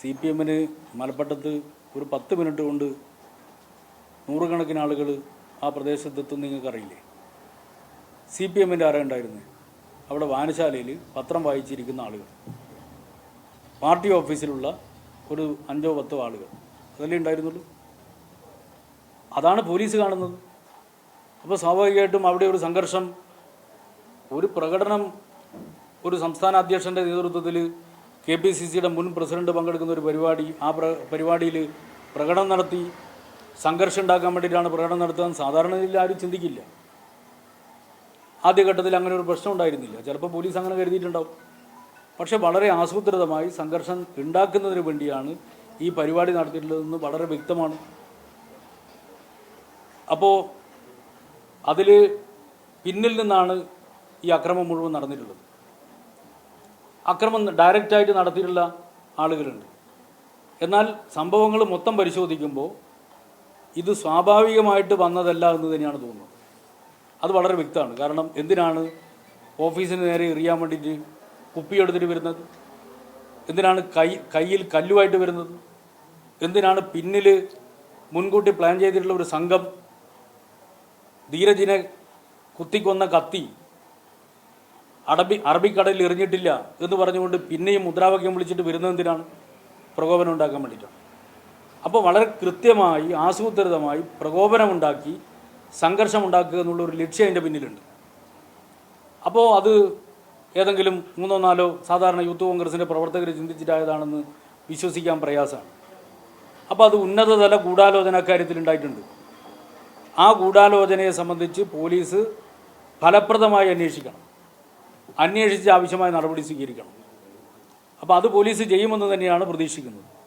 C P എമ്മിന് മലപ്പട്ടത്ത് ഒരു പത്ത് മിനിറ്റ് കൊണ്ട് നൂറുകണക്കിന് ആളുകൾ ആ പ്രദേശത്തെത്തും നിങ്ങൾക്ക് അറിയില്ലേ സി പി എമ്മിന്റെ ആരാ അവിടെ വായനശാലയിൽ പത്രം വായിച്ചിരിക്കുന്ന ആളുകൾ. പാർട്ടി ഓഫീസിലുള്ള ഒരു അഞ്ചോ പത്തോ ആളുകൾ. അതല്ലേ ഉണ്ടായിരുന്നുള്ളൂ? അതാണ് പോലീസ് കാണുന്നത്. അപ്പോൾ സ്വാഭാവികമായിട്ടും അവിടെ ഒരു സംഘർഷം ഒരു പ്രകടനം ഒരു സംസ്ഥാന അധ്യക്ഷന്റെ നേതൃത്വത്തിൽ കെ പി സി സിയുടെ മുൻ പ്രസിഡന്റ് പങ്കെടുക്കുന്ന ഒരു പരിപാടി ആ പ്ര പരിപാടിയിൽ പ്രകടനം നടത്തി സംഘർഷം ഉണ്ടാക്കാൻ വേണ്ടിയിട്ടാണ് പ്രകടനം സാധാരണ നിലയിൽ ആരും ചിന്തിക്കില്ല. ആദ്യഘട്ടത്തിൽ അങ്ങനെ ഒരു പ്രശ്നം ഉണ്ടായിരുന്നില്ല. ചിലപ്പോൾ പോലീസ് അങ്ങനെ കരുതിയിട്ടുണ്ടാവും. പക്ഷെ വളരെ ആസൂത്രിതമായി സംഘർഷം ഉണ്ടാക്കുന്നതിന് വേണ്ടിയാണ് ഈ പരിപാടി നടത്തിയിട്ടുള്ളതെന്ന് വളരെ വ്യക്തമാണ്. അപ്പോൾ അതിൽ പിന്നിൽ നിന്നാണ് ഈ അക്രമം മുഴുവൻ നടന്നിട്ടുള്ളത്. അക്രമം ഡയറക്റ്റായിട്ട് നടത്തിയിട്ടുള്ള ആളുകളുണ്ട്. എന്നാൽ സംഭവങ്ങൾ മൊത്തം പരിശോധിക്കുമ്പോൾ ഇത് സ്വാഭാവികമായിട്ട് വന്നതല്ല എന്ന് തന്നെയാണ് തോന്നുന്നത്. അത് വളരെ വ്യക്തമാണ്. കാരണം എന്തിനാണ് ഓഫീസിന് നേരെ എറിയാൻ വേണ്ടിയിട്ട് കുപ്പിയെടുത്തിട്ട് വരുന്നത്? എന്തിനാണ് കൈ കയ്യിൽ കല്ലുമായിട്ട് വരുന്നത്? എന്തിനാണ് പിന്നിൽ മുൻകൂട്ടി പ്ലാൻ ചെയ്തിട്ടുള്ള ഒരു സംഘം ധീരജിനെ കുത്തിക്കൊന്ന കത്തി അറബി അറബിക്കടലിൽ എറിഞ്ഞിട്ടില്ല എന്ന് പറഞ്ഞുകൊണ്ട് പിന്നെയും മുദ്രാവാക്യം വിളിച്ചിട്ട് വരുന്നതെന്തിനാണ് പ്രകോപനം ഉണ്ടാക്കാൻ വേണ്ടിയിട്ടാണ്. അപ്പോൾ വളരെ കൃത്യമായി ആസൂത്രിതമായി പ്രകോപനമുണ്ടാക്കി സംഘർഷമുണ്ടാക്കുക എന്നുള്ള ഒരു ലക്ഷ്യം അതിന്റെ പിന്നിലുണ്ട്. അപ്പോൾ അത് ഏതെങ്കിലും മൂന്നോ നാലോ സാധാരണ യൂത്ത് കോൺഗ്രസിന്റെ പ്രവർത്തകർ ചിന്തിച്ചിട്ടായതാണെന്ന് വിശ്വസിക്കാൻ പ്രയാസമാണ്. അപ്പോൾ അത് ഉന്നതതല ഗൂഢാലോചന കാര്യത്തിൽ ഉണ്ടായിട്ടുണ്ട്. ആ ഗൂഢാലോചനയെ സംബന്ധിച്ച് പോലീസ് ഫലപ്രദമായി അന്വേഷിക്കണം. അന്വേഷിച്ച് ആവശ്യമായ നടപടി സ്വീകരിക്കണം. അപ്പോൾ അത് പോലീസ് ചെയ്യുമെന്ന് തന്നെയാണ് പ്രതീക്ഷിക്കുന്നത്.